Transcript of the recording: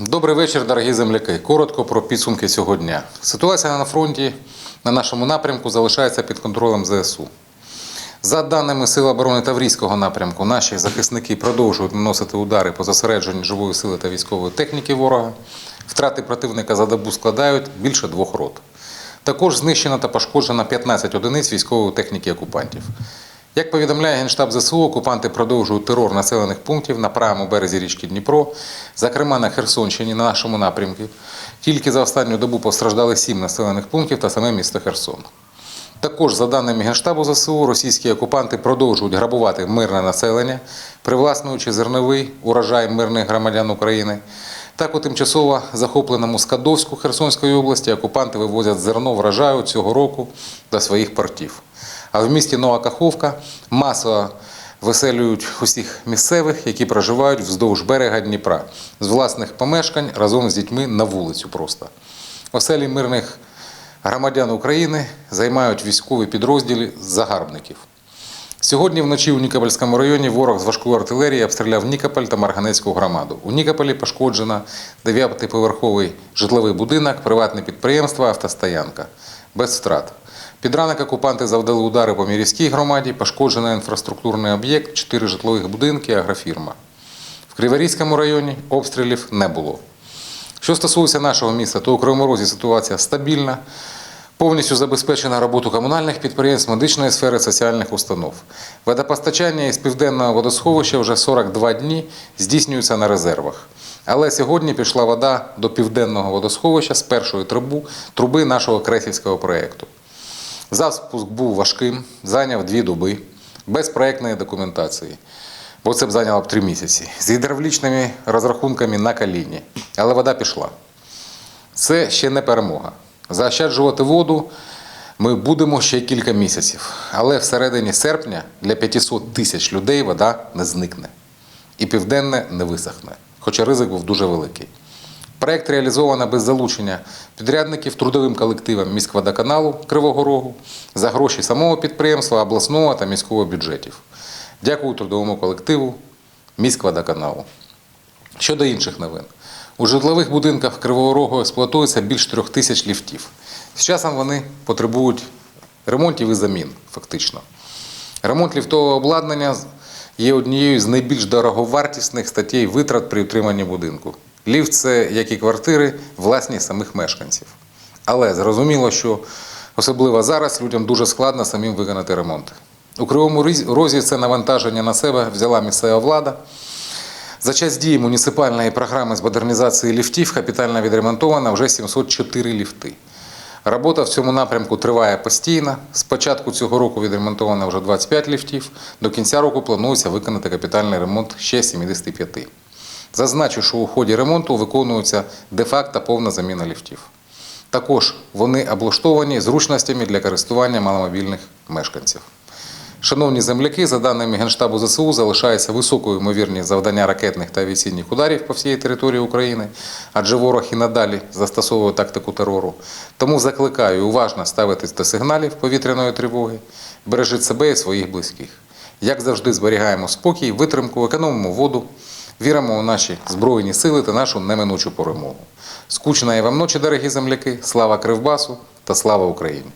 Добрий вечір, дорогі земляки. Коротко про підсумки цього дня. Ситуація на фронті на нашому напрямку залишається під контролем ЗСУ. За даними Сил оборони Таврійського напрямку, наші захисники продовжують наносити удари по зосередженню живої сили та військової техніки ворога. Втрати противника за добу складають більше двох рот. Також знищено та пошкоджено 15 одиниць військової техніки окупантів. Як повідомляє Генштаб ЗСУ, окупанти продовжують терор населених пунктів на правому березі річки Дніпро, зокрема на Херсонщині, на нашому напрямку. Тільки за останню добу постраждали сім населених пунктів та саме місто Херсон. Також, за даними Генштабу ЗСУ, російські окупанти продовжують грабувати мирне населення, привласнюючи зерновий урожай мирних громадян України. Так, у тимчасово захопленому Скадовську Херсонської області окупанти вивозять зерно врожаю цього року до своїх портів. А в місті Нова Каховка масово виселюють усіх місцевих, які проживають вздовж берега Дніпра, з власних помешкань разом з дітьми на вулицю просто. Оселі мирних громадян України займають військові підрозділи загарбників. Сьогодні вночі у Нікопольському районі ворог з важкої артилерії обстріляв Нікополь та Марганецьку громаду. У Нікополі пошкоджено 9-поверховий житловий будинок, приватне підприємство, автостоянка. Без втрат. Під ранок окупанти завдали удари по Мірівській громаді, пошкоджено інфраструктурний об'єкт, 4 житлових будинки, агрофірма. В Криворізькому районі обстрілів не було. Що стосується нашого міста, то у Кривому Розі ситуація стабільна. Повністю забезпечена роботу комунальних підприємств, медичної сфери, соціальних установ. Водопостачання із південного водосховища вже 42 дні здійснюється на резервах. Але сьогодні пішла вода до південного водосховища з першої трубу, труби нашого кресівського проєкту. Запуск був важким, зайняв дві доби, без проєктної документації, бо це б зайняло б три місяці, з гідравлічними розрахунками на коліні. Але вода пішла. Це ще не перемога. Заощаджувати воду ми будемо ще кілька місяців. Але всередині серпня для 500 тисяч людей вода не зникне. І південне не висохне, хоча ризик був дуже великий. Проект реалізовано без залучення підрядників трудовим колективам міськводоканалу Кривого Рогу за гроші самого підприємства, обласного та міського бюджетів. Дякую трудовому колективу міськводоканалу. Щодо інших новин. У житлових будинках Кривого Рогу експлуатується більш трьох тисяч ліфтів. З часом вони потребують ремонтів і замін, фактично. Ремонт ліфтового обладнання є однією з найбільш дороговартісних статей витрат при утриманні будинку. Ліфт це, як і квартири, власність самих мешканців. Але зрозуміло, що особливо зараз людям дуже складно самим виконати ремонт. У Кривому Розі це навантаження на себе взяла місцева влада. За час дії муніципальної програми з модернізації ліфтів капітально відремонтовано вже 704 ліфти. Робота в цьому напрямку триває постійно. З початку цього року відремонтовано вже 25 ліфтів. До кінця року планується виконати капітальний ремонт ще 75. Зазначу, що у ході ремонту виконується де-факто повна заміна ліфтів. Також вони облаштовані зручностями для користування маломобільних мешканців. Шановні земляки, за даними Генштабу ЗСУ, залишається високою ймовірність завдання ракетних та авіаційних ударів по всій території України, адже ворог і надалі застосовує тактику терору. Тому закликаю уважно ставитись до сигналів повітряної тривоги, бережіть себе і своїх близьких. Як завжди, зберігаємо спокій, витримку, економимо воду, віримо у наші збройні сили та нашу неминучу перемогу. Скучної вам ночі, дорогі земляки, слава Кривбасу та слава Україні!